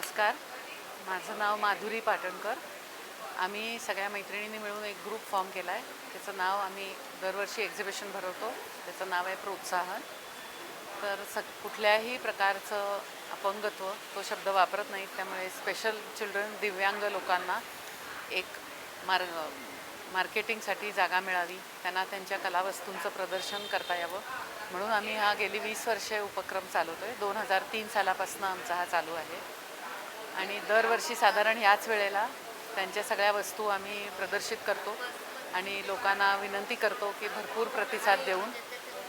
नमस्कार. माझं नाव माधुरी पाटणकर. आम्ही सगळ्या मैत्रिणींनी मिळून एक ग्रुप फॉर्म केला आहे त्याचं नाव आम्ही दरवर्षी एक्झिबिशन भरवतो. त्याचं नाव आहे प्रोत्साहन. तर स कुठल्याही प्रकारचं अपंगत्व तो शब्द वापरत नाहीत त्यामुळे स्पेशल चिल्ड्रन दिव्यांग लोकांना एक मार्ग मार्केटिंगसाठी जागा मिळावी. त्यांना त्यांच्या कलावस्तूंचं प्रदर्शन करता यावं. म्हणून आम्ही हा गेली वीस वर्षे उपक्रम चालवतो आहे दोन हजार तीन सालापासून आमचा हा चालू आहे. आणि दरवर्षी साधारण ह्याच वेळेला त्यांच्या सगळ्या वस्तू आम्ही प्रदर्शित करतो आणि लोकांना विनंती करतो की भरपूर प्रतिसाद देऊन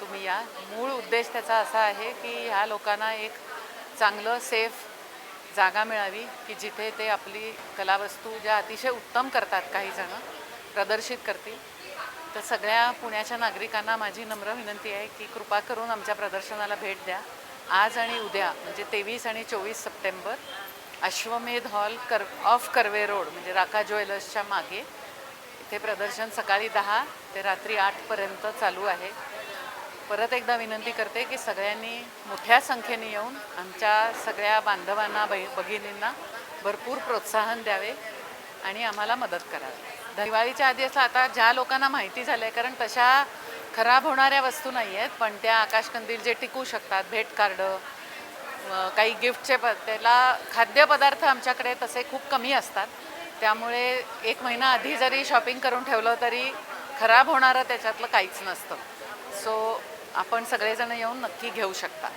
तुम्ही या. मूळ उद्देश त्याचा असा आहे की ह्या लोकांना एक चांगलं सेफ जागा मिळावी की जिथे ते आपली कलावस्तू ज्या अतिशय उत्तम करतात काहीजणं प्रदर्शित करतील. तर सगळ्या पुण्याच्या नागरिकांना माझी नम्र विनंती आहे की कृपा करून आमच्या प्रदर्शनाला भेट द्या. आज आणि उद्या म्हणजे तेवीस आणि चोवीस सप्टेंबर अश्वमेध हॉल कर ऑफ कर्वे रोड म्हणजे राका ज्वेलर्सच्या मागे. इथे प्रदर्शन सकाळी दहा ते रात्री आठपर्यंत चालू आहे. परत एकदा विनंती करते की सगळ्यांनी मोठ्या संख्येने येऊन आमच्या सगळ्या बांधवांना बै भगिनींना भरपूर प्रोत्साहन द्यावे आणि आम्हाला मदत करावी. दिवाळीच्या आधी असं आता ज्या लोकांना माहिती झालं आहे कारण तशा खराब होणाऱ्या वस्तू नाही आहेत पण त्या आकाशकंदील जे टिकू शकतात भेट कार्ड काही गिफ्टचे प त्याला खाद्यपदार्थ आमच्याकडे तसे खूप कमी असतात. त्यामुळे एक महिना आधी जरी शॉपिंग करून ठेवलं तरी खराब होणारं त्याच्यातलं काहीच नसतं. सो आपण सगळेजण येऊन नक्की घेऊ शकता.